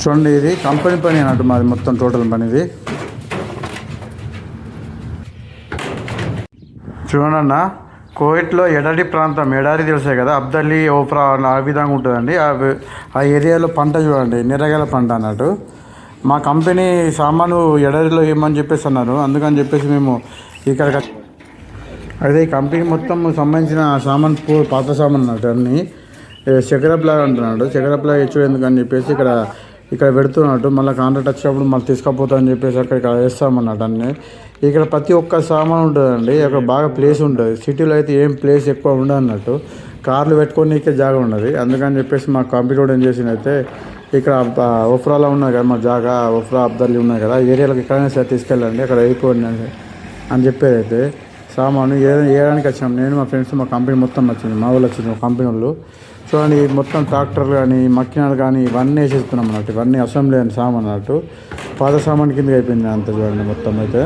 చూడండి ఇది. కంపెనీ పని అన్నట్టు మాది మొత్తం టోటల్ పని ఇది. చూడండి కోవిడ్లో ఎడారి ప్రాంతం ఎడారి తెలిసే కదా? అబ్దల్లి ఓప్రా ఆ విధంగా ఉంటుందండి. ఆ ఏరియాలో పంట చూడండి నిరగల పంట అన్నట్టు. మా కంపెనీ సామాను ఎడారిలో ఏమని చెప్పేసి అన్నారు. అందుకని చెప్పేసి మేము ఇక్కడ అదే ఈ కంపెనీ మొత్తం సంబంధించిన సామాన్ పూ- పాత సామాన్ అన్నట్టు అన్ని. చక్రప్లా అంటున్నాడు చక్రప్లా ఇచ్చు ఎందుకని చెప్పేసి ఇక్కడ ఇక్కడ పెడుతున్నట్టు మళ్ళీ కాంట్రాక్ట్ వచ్చినప్పుడు మళ్ళీ తీసుకపోతా అని చెప్పేసి అక్కడ ఇక్కడ వేస్తామన్నట్టు అన్ని. ఇక్కడ ప్రతి ఒక్క సామాన్ ఉంటుందండి. అక్కడ బాగా ప్లేస్ ఉంటుంది సిటీలో అయితే ఏం ప్లేస్ ఎక్కువ ఉండదు అన్నట్టు కార్లు పెట్టుకొని ఇక్కడ జాగా ఉండదు అందుకని చెప్పేసి మా కంప్యూటర్ ఏం చేసిందైతే ఇక్కడ ఒఫ్రాలో ఉన్నాయి కదా మా జాగా ఒఫ్రా అబ్దర్లు ఉన్నాయి కదా ఏరియాలకు ఎక్కడైనా సరే తీసుకెళ్ళండి. అక్కడ అయిపోయింది అని చెప్పేది అయితే సామాను. ఏ వేయడానికి వచ్చినాం నేను మా ఫ్రెండ్స్ మా కంపెనీ మొత్తం వచ్చింది. మా వాళ్ళు వచ్చింది మా కంపెనీ వాళ్ళు. చూడండి మొత్తం ట్రాక్టర్లు కానీ మక్కినాలు కానీ ఇవన్నీ వేసేస్తున్నాం అన్నట్టు ఇవన్నీ అసెంబ్లీ అని సామాన్ అన్నట్టు. పాత సామాన్ కింద అయిపోయింది అంత చూడండి మొత్తం అయితే.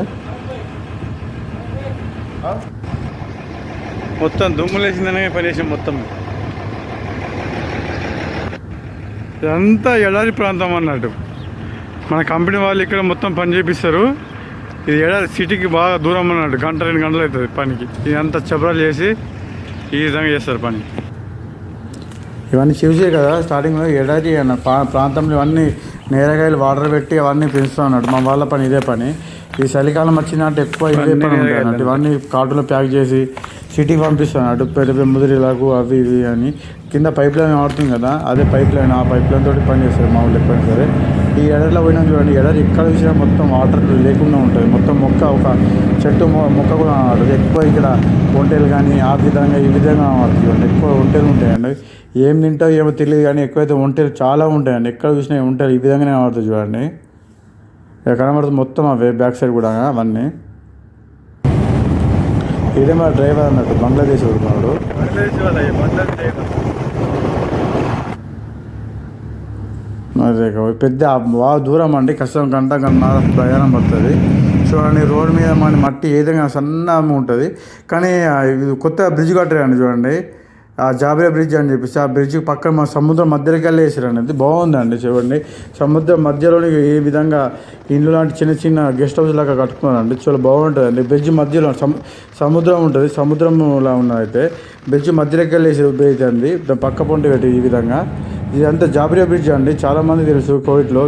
మొత్తం దుమ్ములు వేసిందనే పని మొత్తం. ఇదంతా ఎడారి ప్రాంతం అన్నట్టు. మన కంపెనీ వాళ్ళు ఇక్కడ మొత్తం పని చేపిస్తారు. ఇది ఎడారి సిటీకి బాగా దూరం అన్నట్టు. గంట రెండు గంటలు అవుతుంది పనికి. ఇదంతా చబరాలు చేసి ఈ విధంగా చేస్తారు పని. ఇవన్నీ చూసే కదా స్టార్టింగ్లో ఎడారి అన్న ప్రా- ప్రాంతంలో ఇవన్నీ నేరగాయలు వాటర్ పెట్టి అవన్నీ పెంచుతాం మా వాళ్ళ పని ఇదే పని. ఈ చలికాలం వచ్చినట్టు ఎక్కువ ఇదే పని ఉంటాయి ఇవన్నీ కార్టులో ప్యాక్ చేసి సిటీకి పంపిస్తాను. అటు పెద్ద ముదిరిలాగు అవి ఇవి అని. కింద పైప్ లైన్ వాడుతుంది కదా అదే పైప్ లైన్ ఆ పైప్ లైన్ తోటి పని చేస్తారు మా వాళ్ళు ఎప్పుడైనా సరే. ఈ ఎడర్లో పోయినా చూడండి. ఎడర్ ఎక్కడ చూసినా మొత్తం వాటర్ లేకుండా ఉంటుంది. మొత్తం మొక్క ఒక చెట్టు మొక్క కూడా ఆడదు ఎక్కువ ఇక్కడ ఒంటెలు కానీ ఆ విధంగా ఈ విధంగా చూడండి. ఎక్కువ ఒంటెలు ఉంటాయండి. ఏం తింటావు ఏమో తెలియదు కానీ ఎక్కువైతే ఒంటెలు చాలా ఉంటాయండి. ఎక్కడ చూసినా ఒంటెలు ఈ విధంగానే కనబడుతుంది చూడండి. కనబడుతుంది మొత్తం అవే బ్యాక్ సైడ్ కూడా అవన్నీ. ఇదే మా డ్రైవర్ అన్నట్టు బంగ్లాదేశ్ ఉన్నాడు అదే అదే పెద్ద బాగా దూరం అండి కష్టం గంట గంట ప్రయాణం పడుతుంది. చూడండి రోడ్ మీద మన మట్టి ఏ విధంగా సన్నగా ఉంటుంది. కానీ ఇది కొత్త బ్రిడ్జ్ కట్టారండి చూడండి. ఆ జాబ్రియా బ్రిడ్జ్ అని చెప్పేసి ఆ బ్రిడ్జ్ పక్కన మా సముద్రం మధ్యలోకి వెళ్ళి వేసారండి అది బాగుందండి చూడండి. సముద్రం మధ్యలోని ఏ విధంగా ఇండ్లు లాంటి చిన్న చిన్న గెస్ట్ హౌస్ లాగా కట్టుకున్నారండి. చాలా బాగుంటుందండి. బ్రిడ్జ్ మధ్యలో సము సముద్రం ఉంటుంది. సముద్రంలా ఉన్నదైతే బ్రిడ్జ్ మధ్యలోకి వెళ్ళి బ్రిడ్జ్ అండి పక్క పొంటి పెట్టి ఈ విధంగా. ఇదంతా జాబ్రియా బ్రిడ్జ్ అండి. చాలామంది తెలుసు కోవిడ్లో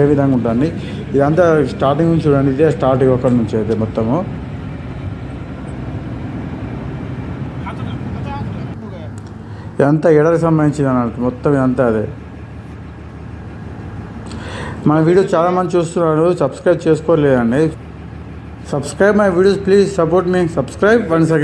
ఏ విధంగా ఉంటుంది ఇదంతా స్టార్టింగ్ నుంచి చూడండి. ఇదే స్టార్టింగ్ అక్కడి నుంచి అయితే మొత్తము. ఇదంతా ఎడకి సంబంధించింది అన్నట్టు. మొత్తం ఇదంతా అదే. మన వీడియో చాలామంది చూస్తున్నారు. Subscribe చేసుకోలేదండి. Subscribe my videos. Please support me. Subscribe one second.